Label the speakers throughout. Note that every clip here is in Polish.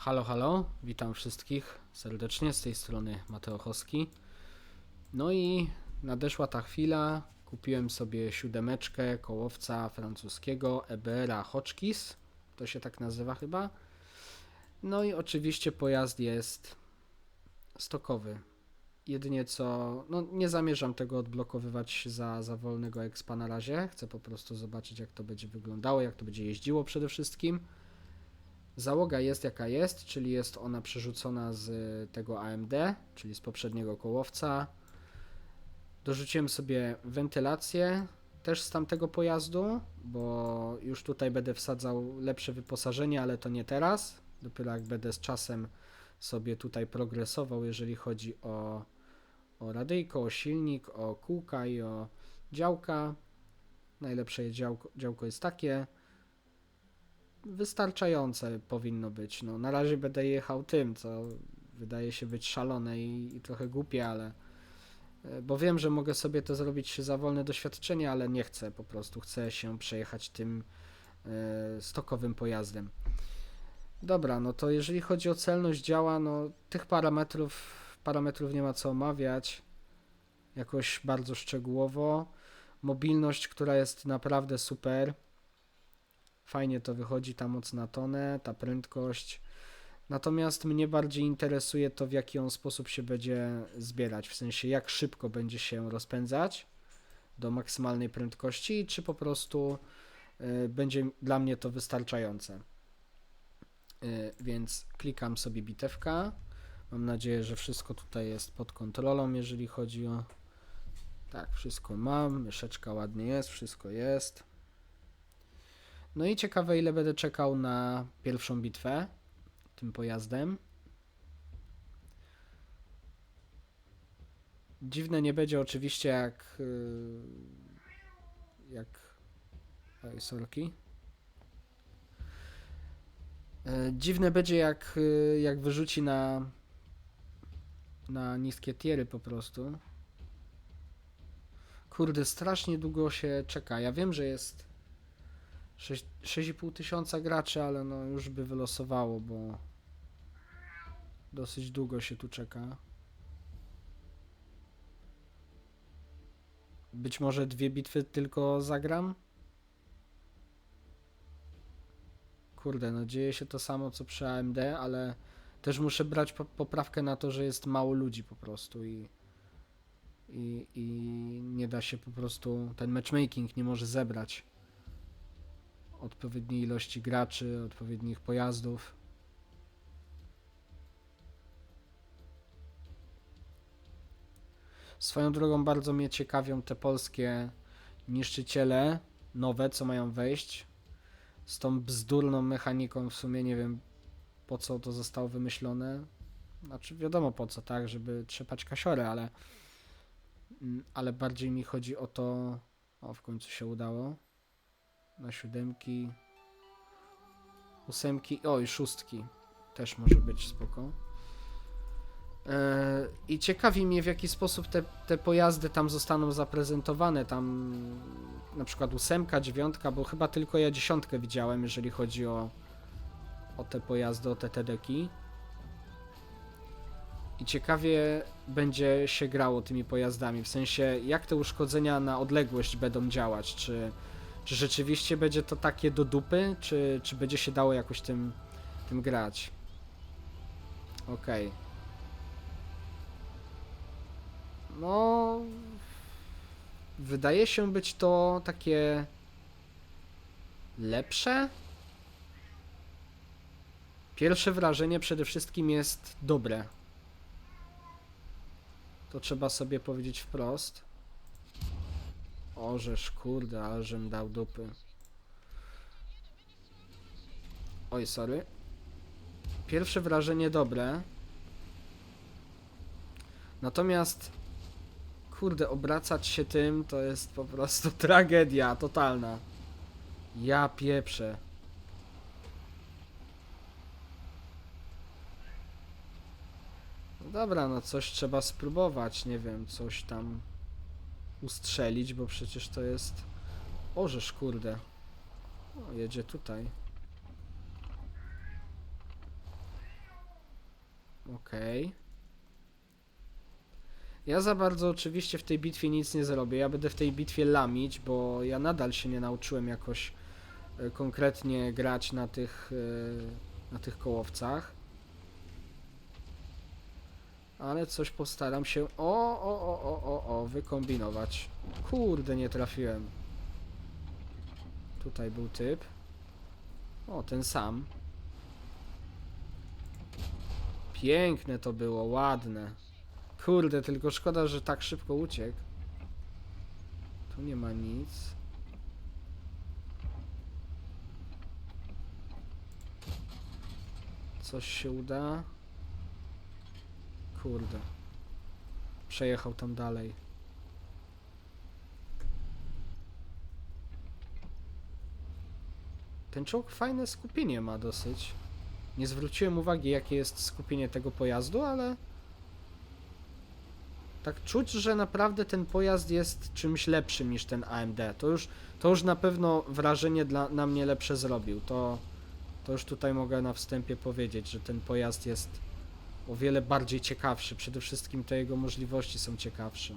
Speaker 1: Halo, halo, witam wszystkich serdecznie z tej strony Mateo Choski. No i nadeszła ta chwila, kupiłem sobie siódemeczkę kołowca francuskiego Ebera Hotchkiss, to się tak nazywa chyba. No i oczywiście pojazd jest stokowy. Jedynie co, no nie zamierzam tego odblokowywać za, za wolnego expa na razie, chcę po prostu zobaczyć jak to będzie wyglądało, jak to będzie jeździło przede wszystkim. Załoga jest jaka jest, czyli jest ona przerzucona z tego AMD, czyli z poprzedniego kołowca. Dorzuciłem sobie wentylację też z tamtego pojazdu, bo już tutaj będę wsadzał lepsze wyposażenie, ale to nie teraz. Dopiero jak będę z czasem sobie tutaj progresował, jeżeli chodzi o, o radyjko, o silnik, o kółka i o działka. Najlepsze działko, działko jest takie wystarczające powinno być. No, na razie będę jechał tym, co wydaje się być szalone i, i trochę głupie, ale e, bo wiem, że mogę sobie to zrobić za wolne doświadczenie, ale nie chcę po prostu. Chcę się przejechać tym e, stokowym pojazdem. Dobra, no to jeżeli chodzi o celność działa, no tych parametrów, parametrów nie ma co omawiać jakoś bardzo szczegółowo. Mobilność, która jest naprawdę super. Fajnie to wychodzi, ta moc na tonę, ta prędkość. Natomiast mnie bardziej interesuje to, w jaki on sposób się będzie zbierać, w sensie jak szybko będzie się rozpędzać do maksymalnej prędkości, czy po prostu y, będzie dla mnie to wystarczające. Y, więc klikam sobie bitewka. Mam nadzieję, że wszystko tutaj jest pod kontrolą, jeżeli chodzi o. Tak, wszystko mam, myszeczka ładnie jest, wszystko jest. No i ciekawe, ile będę czekał na pierwszą bitwę tym pojazdem. Dziwne nie będzie oczywiście jak yy, jak oj, sorki. Yy, Dziwne będzie jak, yy, jak wyrzuci na na niskie tiery po prostu. Kurde, strasznie długo się czeka. Ja wiem, że jest 6 6,5 tysiąca graczy, ale no już by wylosowało, bo dosyć długo się tu czeka. Być może dwie bitwy tylko zagram? Kurde, no dzieje się to samo co przy AMD, ale też muszę brać po poprawkę na to, że jest mało ludzi po prostu i, i, i nie da się po prostu, ten matchmaking nie może zebrać odpowiedniej ilości graczy, odpowiednich pojazdów. Swoją drogą bardzo mnie ciekawią te polskie niszczyciele nowe, co mają wejść. Z tą bzdurną mechaniką w sumie nie wiem po co to zostało wymyślone. Znaczy wiadomo po co, tak, żeby trzepać kasiorę, ale mm, ale bardziej mi chodzi o to, o w końcu się udało na siódemki, ósemki, oj, szóstki. Też może być spoko. E, I ciekawi mnie w jaki sposób te, te pojazdy tam zostaną zaprezentowane, tam na przykład ósemka, dziewiątka, bo chyba tylko ja dziesiątkę widziałem, jeżeli chodzi o, o te pojazdy, o te TDki. I ciekawie będzie się grało tymi pojazdami, w sensie jak te uszkodzenia na odległość będą działać, czy czy rzeczywiście będzie to takie do dupy, czy, czy będzie się dało jakoś tym, tym grać? Okej. No. Wydaje się być to takie. lepsze? Pierwsze wrażenie przede wszystkim jest dobre. To trzeba sobie powiedzieć wprost. Orzesz, kurde, ale żem dał dupy. Oj, sorry. Pierwsze wrażenie dobre. Natomiast, kurde, obracać się tym to jest po prostu tragedia totalna. Ja pieprzę. No dobra, no coś trzeba spróbować, nie wiem, coś tam ustrzelić, bo przecież to jest orzesz, kurde. O, jedzie tutaj. Okej. Ja za bardzo oczywiście w tej bitwie nic nie zrobię. Ja będę w tej bitwie lamić, bo ja nadal się nie nauczyłem jakoś e, konkretnie grać na tych, e, na tych kołowcach. Ale coś postaram się. O, o, o, o, o, o, wykombinować. Kurde, nie trafiłem. Tutaj był typ. O, ten sam. Piękne to było, ładne. Kurde, tylko szkoda, że tak szybko uciekł. Tu nie ma nic. Coś się uda. Kurde. Przejechał tam dalej. Ten czołg fajne skupienie ma dosyć. Nie zwróciłem uwagi, jakie jest skupienie tego pojazdu, ale tak czuć, że naprawdę ten pojazd jest czymś lepszym niż ten AMD. To już, to już na pewno wrażenie dla, na mnie lepsze zrobił. To, to już tutaj mogę na wstępie powiedzieć, że ten pojazd jest o wiele bardziej ciekawszy. Przede wszystkim te jego możliwości są ciekawsze.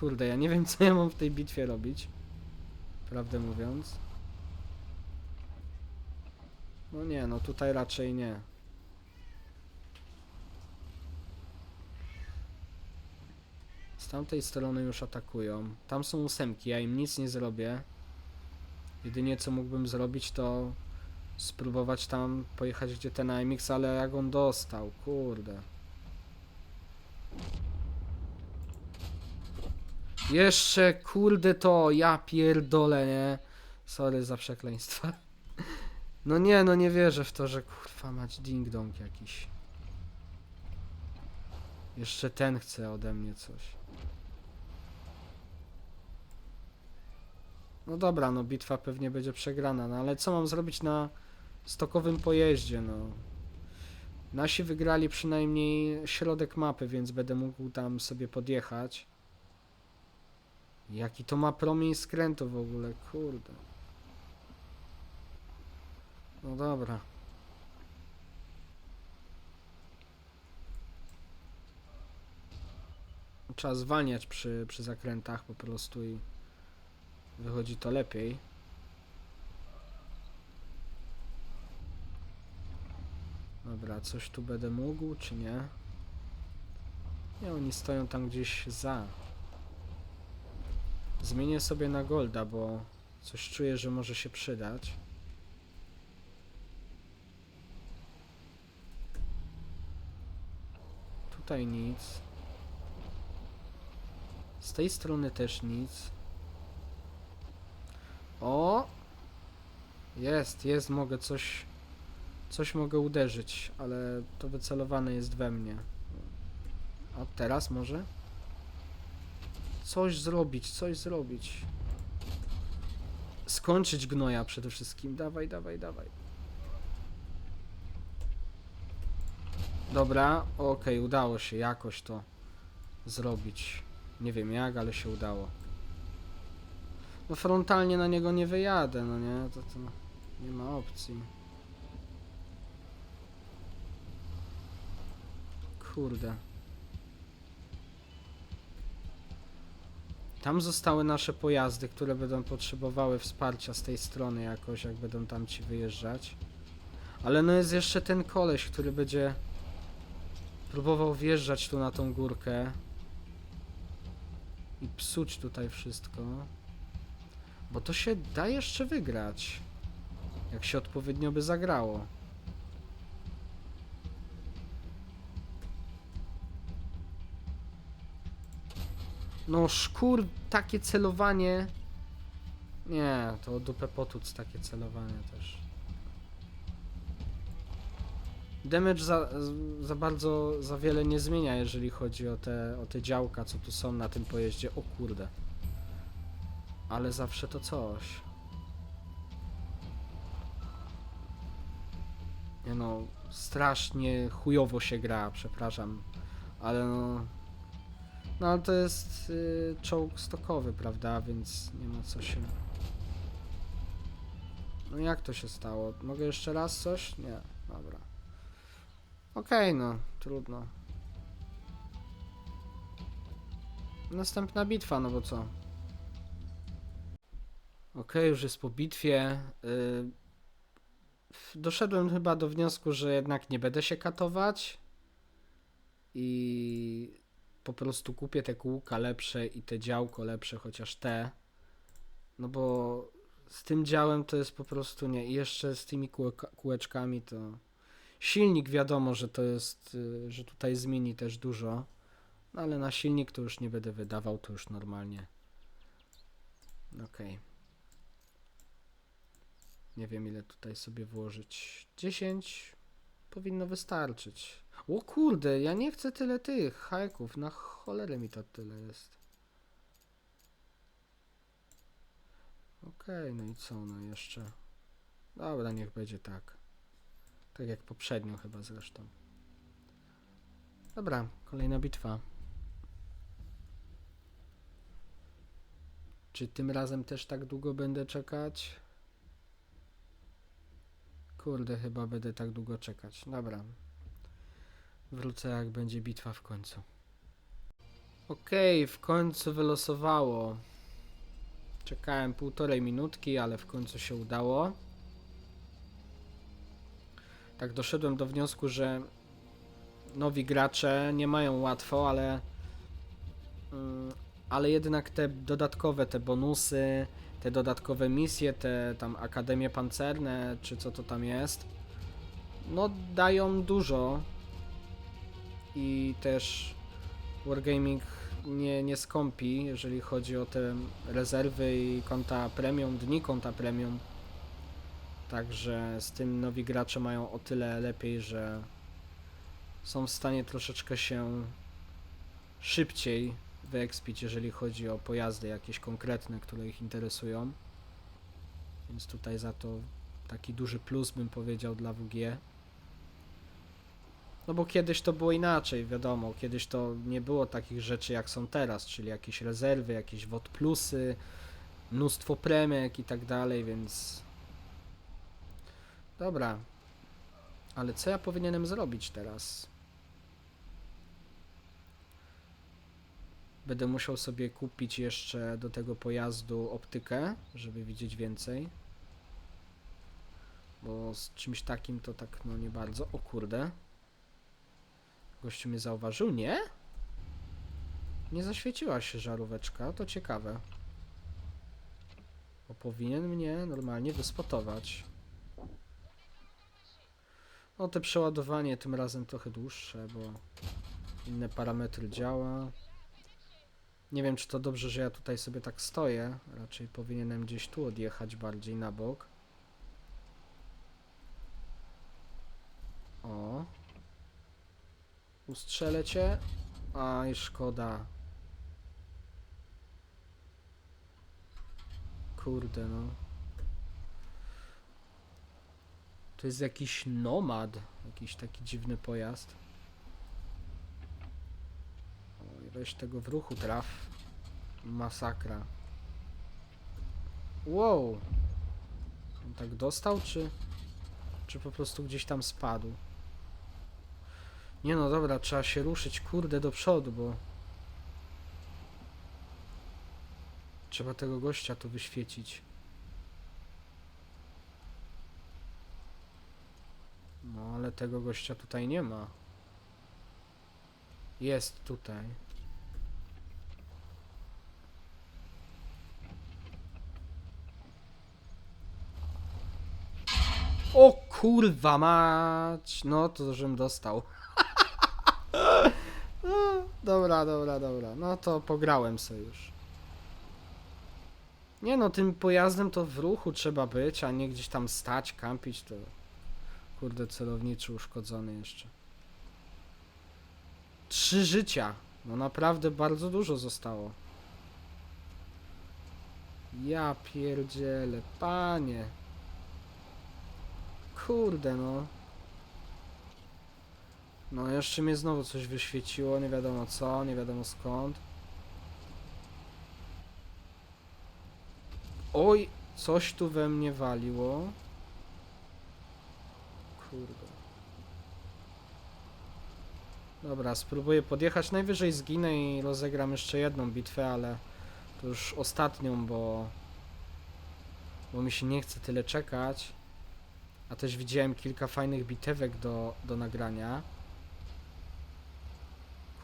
Speaker 1: Kurde, ja nie wiem co ja mam w tej bitwie robić. Prawdę mówiąc. No nie, no tutaj raczej nie. Z tamtej strony już atakują. Tam są ósemki, ja im nic nie zrobię. Jedynie co mógłbym zrobić to spróbować tam pojechać gdzie ten AMX, ale jak on dostał, kurde. Jeszcze kurde to, ja pierdolę, nie? Sorry za przekleństwa. No nie, no nie wierzę w to, że kurwa mać ding dong jakiś. Jeszcze ten chce ode mnie coś. No dobra, no bitwa pewnie będzie przegrana, no ale co mam zrobić na stokowym pojeździe, no. Nasi wygrali przynajmniej środek mapy, więc będę mógł tam sobie podjechać. Jaki to ma promień skrętu w ogóle, kurde. No dobra. Trzeba zwalniać przy, przy zakrętach po prostu i wychodzi to lepiej. Dobra, coś tu będę mógł, czy nie? Nie, oni stoją tam gdzieś za. Zmienię sobie na golda, bo coś czuję, że może się przydać. Tutaj nic. Z tej strony też nic. O! Jest, jest, mogę coś... Coś mogę uderzyć, ale to wycelowane jest we mnie. A teraz może? Coś zrobić, coś zrobić. Skończyć gnoja przede wszystkim. Dawaj, dawaj, dawaj. Dobra, okej, udało się jakoś to zrobić. Nie wiem jak, ale się udało. No frontalnie na niego nie wyjadę, no nie, to, to nie ma opcji. Kurde. Tam zostały nasze pojazdy, które będą potrzebowały wsparcia z tej strony jakoś, jak będą tam ci wyjeżdżać. Ale no jest jeszcze ten koleś, który będzie próbował wjeżdżać tu na tą górkę i psuć tutaj wszystko. Bo to się da jeszcze wygrać, jak się odpowiednio by zagrało. No szkur, takie celowanie. Nie, to dupę potuc takie celowanie też. Damage za, za bardzo, za wiele nie zmienia, jeżeli chodzi o te, o te działka, co tu są na tym pojeździe. O kurde. Ale zawsze to coś. Nie no, strasznie chujowo się gra, przepraszam. Ale no... No ale to jest y, czołg stokowy, prawda, więc nie ma co się... No jak to się stało? Mogę jeszcze raz coś? Nie, dobra. Okej, no, trudno. Następna bitwa, no bo co? Okej, już jest po bitwie. Y, doszedłem chyba do wniosku, że jednak nie będę się katować i po prostu kupię te kółka lepsze i te działko lepsze, chociaż te. No bo z tym działem to jest po prostu nie. I jeszcze z tymi kółka, kółeczkami to. Silnik wiadomo, że to jest, y, że tutaj zmieni też dużo. No ale na silnik to już nie będę wydawał, to już normalnie. Okej. Nie wiem ile tutaj sobie włożyć. 10 powinno wystarczyć. O kurde, ja nie chcę tyle tych hajków. Na cholerę mi to tyle jest. Okej, no i co, no jeszcze. Dobra, niech będzie tak. Tak jak poprzednio chyba zresztą. Dobra, kolejna bitwa. Czy tym razem też tak długo będę czekać? Kurde, chyba będę tak długo czekać. Dobra. Wrócę jak będzie bitwa w końcu. Okej, w końcu wylosowało. Czekałem półtorej minutki, ale w końcu się udało. Tak doszedłem do wniosku, że nowi gracze nie mają łatwo, ale mm, ale jednak te dodatkowe, te bonusy, te dodatkowe misje, te tam akademie pancerne, czy co to tam jest, no dają dużo i też Wargaming nie, nie skąpi, jeżeli chodzi o te rezerwy i konta premium, dni konta premium. Także z tym nowi gracze mają o tyle lepiej, że są w stanie troszeczkę się szybciej wyekspić, jeżeli chodzi o pojazdy jakieś konkretne, które ich interesują. Więc tutaj za to taki duży plus bym powiedział dla WG. No bo kiedyś to było inaczej, wiadomo, kiedyś to nie było takich rzeczy jak są teraz, czyli jakieś rezerwy, jakieś WOT plusy, mnóstwo premek i tak dalej, więc... Dobra. Ale co ja powinienem zrobić teraz? Będę musiał sobie kupić jeszcze do tego pojazdu optykę, żeby widzieć więcej. Bo z czymś takim to tak no nie bardzo. O kurde. Gościu mnie zauważył? Nie? Nie zaświeciła się żaróweczka, to ciekawe. Bo powinien mnie normalnie wyspotować. No te przeładowanie tym razem trochę dłuższe, bo inne parametry działa. Nie wiem, czy to dobrze, że ja tutaj sobie tak stoję. Raczej powinienem gdzieś tu odjechać bardziej na bok. O. Ustrzelę cię. Aj, szkoda. Kurde, no. To jest jakiś nomad. Jakiś taki dziwny pojazd. Oj, weź tego w ruchu traf. Masakra. Wow. On tak dostał, czy... Czy po prostu gdzieś tam spadł? Nie no, dobra, trzeba się ruszyć, kurde, do przodu, bo... Trzeba tego gościa tu wyświecić. No, ale tego gościa tutaj nie ma. Jest tutaj. O kurwa mać! No to żem dostał. Dobra, dobra, dobra. No to pograłem sobie już. Nie no, tym pojazdem to w ruchu trzeba być, a nie gdzieś tam stać, kampić, to... Kurde, celowniczy uszkodzony jeszcze. Trzy życia. No naprawdę bardzo dużo zostało. Ja pierdzielę, panie. Kurde no. No jeszcze mnie znowu coś wyświeciło, nie wiadomo co, nie wiadomo skąd. Oj, Coś tu we mnie waliło. Kurde. Dobra, spróbuję podjechać. Najwyżej zginę i rozegram jeszcze jedną bitwę, ale to już ostatnią, bo bo mi się nie chce tyle czekać. A też widziałem kilka fajnych bitewek do, do nagrania.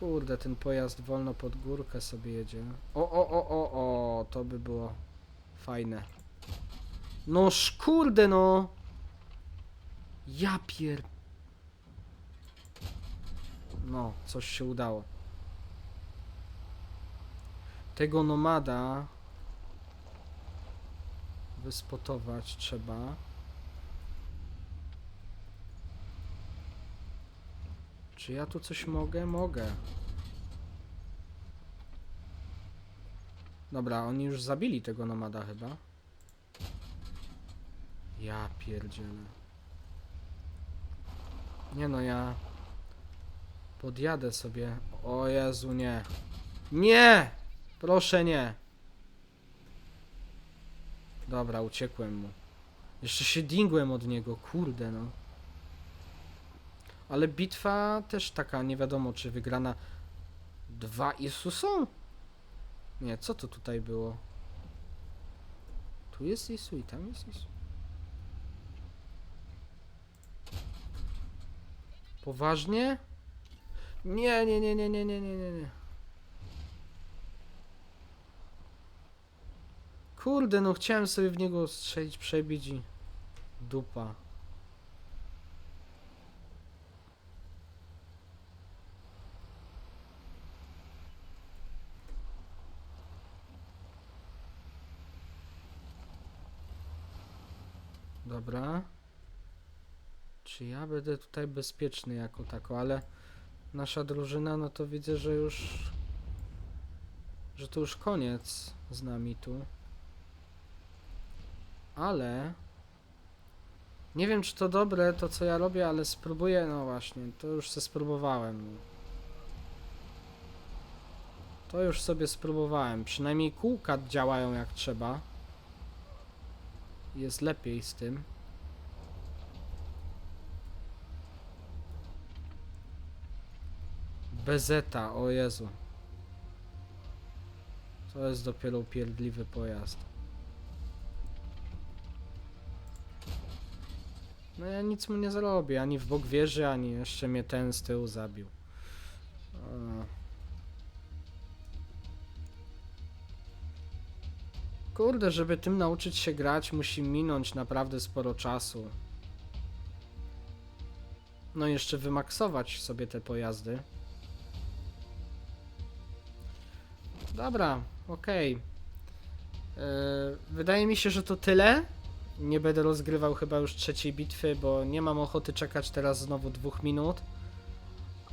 Speaker 1: Kurde, ten pojazd wolno pod górkę sobie jedzie. O, o, o, o, o, to by było fajne. No kurde, no. Ja pier... No, coś się udało. Tego nomada wyspotować trzeba. Czy ja tu coś mogę? Mogę. Dobra, oni już zabili tego nomada chyba. Ja pierdzielę. Nie no, ja podjadę sobie. O Jezu, nie. Nie! Proszę nie. Dobra, uciekłem mu. Jeszcze się dingłem od niego, kurde no. Ale bitwa też taka, nie wiadomo czy wygrana. Dwa Isu są? Nie, co to tutaj było? Tu jest Isu i tam jest Isu. Poważnie? Nie, nie, nie, nie, nie, nie, nie, nie, nie. Kurde, no chciałem sobie w niego strzelić, przebić i dupa. Dobra. Czy ja będę tutaj bezpieczny jako tako, ale nasza drużyna, no to widzę, że już że to już koniec z nami tu. Ale nie wiem, czy to dobre, to co ja robię, ale spróbuję, no właśnie, to już se spróbowałem. To już sobie spróbowałem. Przynajmniej kółka działają jak trzeba. Jest lepiej z tym. Bezeta, o Jezu. To jest dopiero upierdliwy pojazd. No ja nic mu nie zrobię, ani w bok wieży, ani jeszcze mnie ten z tyłu zabił. A. Kurde, żeby tym nauczyć się grać, musi minąć naprawdę sporo czasu. No i jeszcze wymaksować sobie te pojazdy. Dobra, okej. Yy, Wydaje mi się, że to tyle. Nie będę rozgrywał chyba już trzeciej bitwy, bo nie mam ochoty czekać teraz znowu dwóch minut.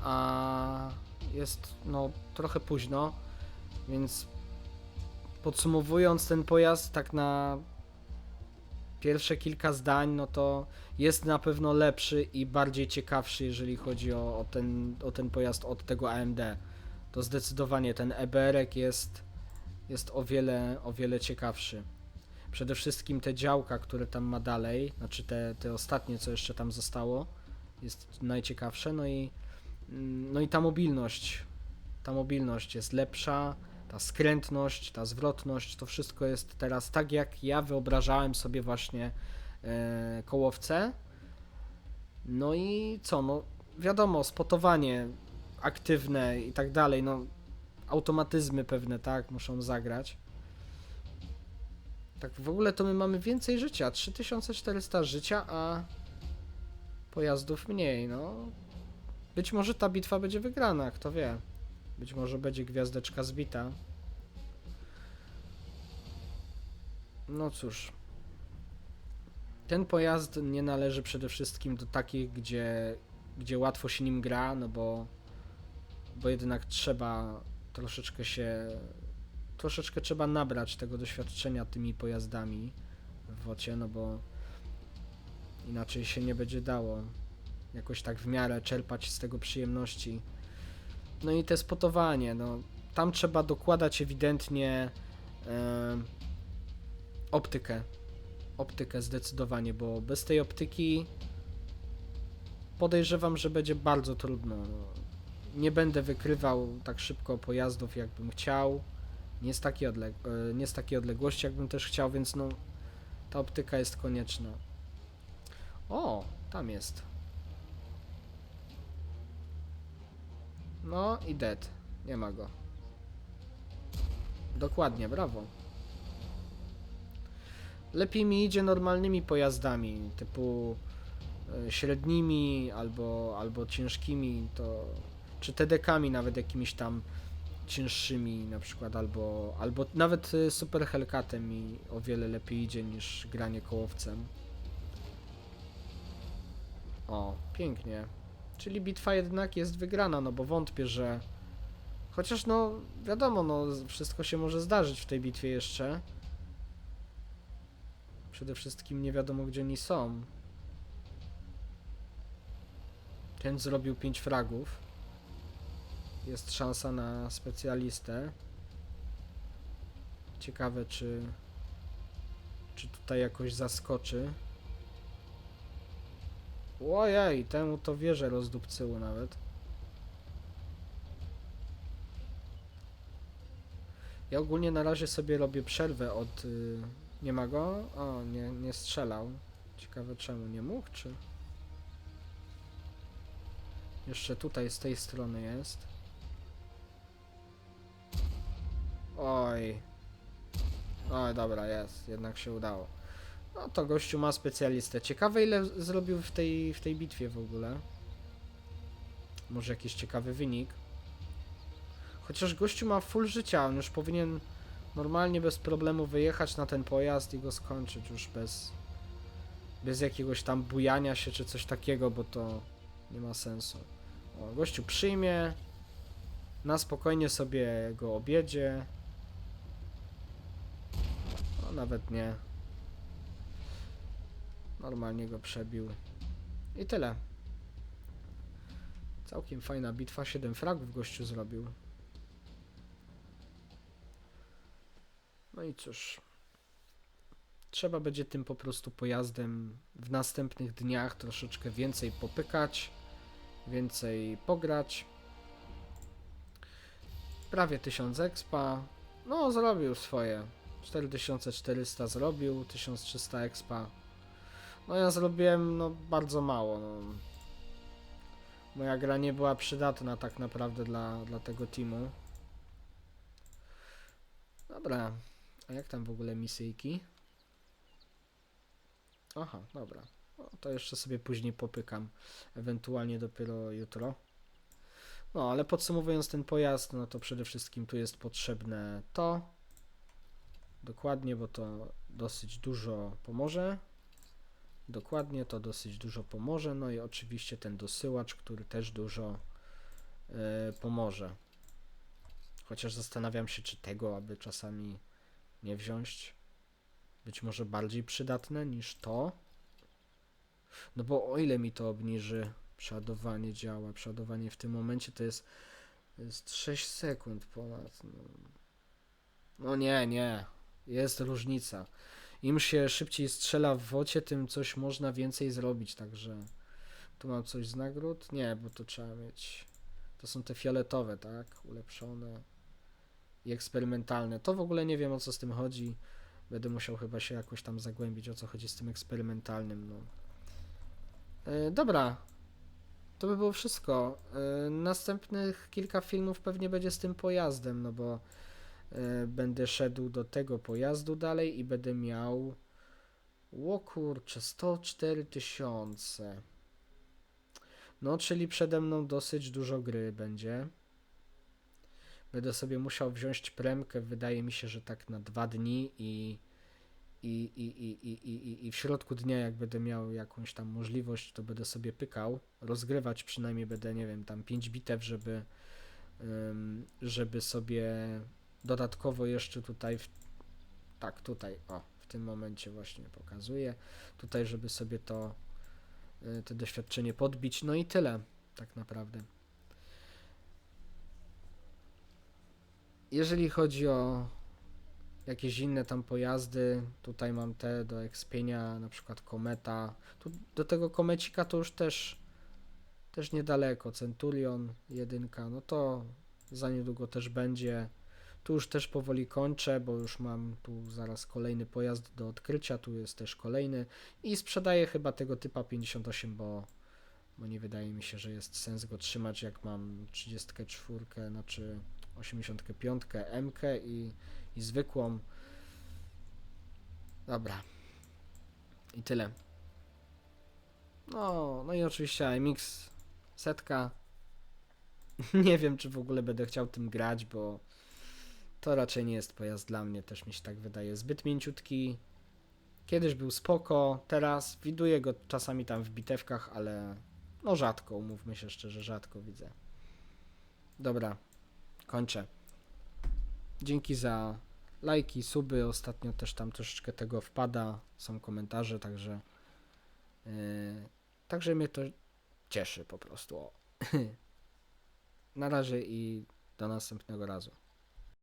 Speaker 1: A jest no trochę późno, więc podsumowując ten pojazd tak na pierwsze kilka zdań, no to jest na pewno lepszy i bardziej ciekawszy, jeżeli chodzi o, o, ten, o ten pojazd od tego AMD. To zdecydowanie ten EBR jest, jest o, wiele, o wiele ciekawszy. Przede wszystkim te działka, które tam ma dalej, znaczy te, te ostatnie, co jeszcze tam zostało, jest najciekawsze. No i, mm, no i ta mobilność. Ta mobilność jest lepsza, ta skrętność, ta zwrotność, to wszystko jest teraz tak, jak ja wyobrażałem sobie właśnie e, kołowce. No i co, no wiadomo, spotowanie aktywne i tak dalej, no automatyzmy pewne, tak, muszą zagrać. Tak w ogóle to my mamy więcej życia, 3400 życia, a pojazdów mniej, no. Być może ta bitwa będzie wygrana, kto wie. Być może będzie gwiazdeczka zbita. No cóż. Ten pojazd nie należy przede wszystkim do takich, gdzie, gdzie łatwo się nim gra, no bo, bo jednak trzeba troszeczkę się. Troszeczkę trzeba nabrać tego doświadczenia tymi pojazdami w wocie, no bo inaczej się nie będzie dało jakoś tak w miarę czerpać z tego przyjemności. No i te spotowanie, no tam trzeba dokładać ewidentnie e, optykę. optykę zdecydowanie, bo bez tej optyki podejrzewam, że będzie bardzo trudno. No. Nie będę wykrywał tak szybko pojazdów, jakbym chciał. Nie z, takiej odleg- e, nie z takiej odległości, jakbym też chciał, więc no ta optyka jest konieczna. O, tam jest. No i dead. Nie ma go. Dokładnie, brawo. Lepiej mi idzie normalnymi pojazdami, typu e, średnimi albo, albo ciężkimi, to czy TDK-ami nawet jakimiś tam cięższymi na przykład, albo, albo nawet e, Super Hellcatem mi o wiele lepiej idzie niż granie kołowcem. O, pięknie. Czyli bitwa jednak jest wygrana, no bo wątpię, że chociaż no wiadomo, no wszystko się może zdarzyć w tej bitwie jeszcze. Przede wszystkim nie wiadomo gdzie oni są. Ten zrobił 5 fragów. Jest szansa na specjalistę. Ciekawe czy czy tutaj jakoś zaskoczy. Ojej, temu to wieżę rozdupcyło nawet. Ja ogólnie na razie sobie robię przerwę od... Y, nie ma go? O, nie, nie strzelał. Ciekawe czemu nie mógł, czy... Jeszcze tutaj z tej strony jest. Oj. Oj, dobra, jest. Jednak się udało. No to gościu ma specjalistę. Ciekawe ile zrobił w tej, w tej bitwie w ogóle. Może jakiś ciekawy wynik. Chociaż gościu ma full życia, on już powinien normalnie bez problemu wyjechać na ten pojazd i go skończyć już bez bez jakiegoś tam bujania się czy coś takiego, bo to nie ma sensu. O, gościu przyjmie, na spokojnie sobie go objedzie. No nawet nie. Normalnie go przebił. I tyle. Całkiem fajna bitwa, 7 fragów gościu zrobił. No i cóż. Trzeba będzie tym po prostu pojazdem w następnych dniach troszeczkę więcej popykać, więcej pograć. Prawie 1000 expa. No, zrobił swoje. 4400 zrobił, 1300 expa. No ja zrobiłem no bardzo mało. No. Moja gra nie była przydatna tak naprawdę dla, dla tego teamu. Dobra. A jak tam w ogóle misyjki? Aha, dobra. No, to jeszcze sobie później popykam. Ewentualnie dopiero jutro. No, ale podsumowując ten pojazd, no to przede wszystkim tu jest potrzebne to. Dokładnie, bo to dosyć dużo pomoże. Dokładnie, to dosyć dużo pomoże. No i oczywiście ten dosyłacz, który też dużo e, pomoże. Chociaż zastanawiam się, czy tego, aby czasami nie wziąć. Być może bardziej przydatne niż to. No bo o ile mi to obniży przeładowanie działa, przeładowanie w tym momencie to jest, jest 6 sekund ponad. No. no nie, nie. Jest różnica. Im się szybciej strzela w wocie, tym coś można więcej zrobić, także tu mam coś z nagród? Nie, bo to trzeba mieć. To są te fioletowe, tak? Ulepszone i eksperymentalne. To w ogóle nie wiem o co z tym chodzi. Będę musiał chyba się jakoś tam zagłębić o co chodzi z tym eksperymentalnym. No. E, dobra. To by było wszystko. E, następnych kilka filmów pewnie będzie z tym pojazdem, no bo będę szedł do tego pojazdu dalej i będę miał. O kurczę, 104 tysiące. No, czyli przede mną dosyć dużo gry będzie. Będę sobie musiał wziąć premkę, wydaje mi się, że tak na dwa dni i, i, i, i, i, i, i- w środku dnia, jak będę miał jakąś tam możliwość, to będę sobie pykał. Rozgrywać przynajmniej będę, nie wiem, tam 5 bitew, żeby, żeby sobie dodatkowo jeszcze tutaj, w, tak, tutaj, o, w tym momencie właśnie pokazuję, tutaj, żeby sobie to, y, to doświadczenie podbić, no i tyle, tak naprawdę. Jeżeli chodzi o jakieś inne tam pojazdy. Tutaj mam te do ekspienia, na przykład Kometa. Tu, do tego Komecika to już też też niedaleko. Centurion jedynka, no to za niedługo też będzie. Tu już też powoli kończę, bo już mam tu zaraz kolejny pojazd do odkrycia, tu jest też kolejny i sprzedaję chyba tego typa 58, bo, bo nie wydaje mi się, że jest sens go trzymać, jak mam 34, znaczy 85 MK i, i zwykłą. Dobra. I tyle. No, no i oczywiście IMX setka. Nie wiem, czy w ogóle będę chciał tym grać, bo to raczej nie jest pojazd dla mnie, też mi się tak wydaje. Zbyt mięciutki. Kiedyś był spoko, teraz widuję go czasami tam w bitewkach, ale no rzadko, umówmy się szczerze, rzadko widzę. Dobra, kończę. Dzięki za lajki, suby. Ostatnio też tam troszeczkę tego wpada. Są komentarze, także. Yy, także mnie to cieszy po prostu. Na razie i do następnego razu.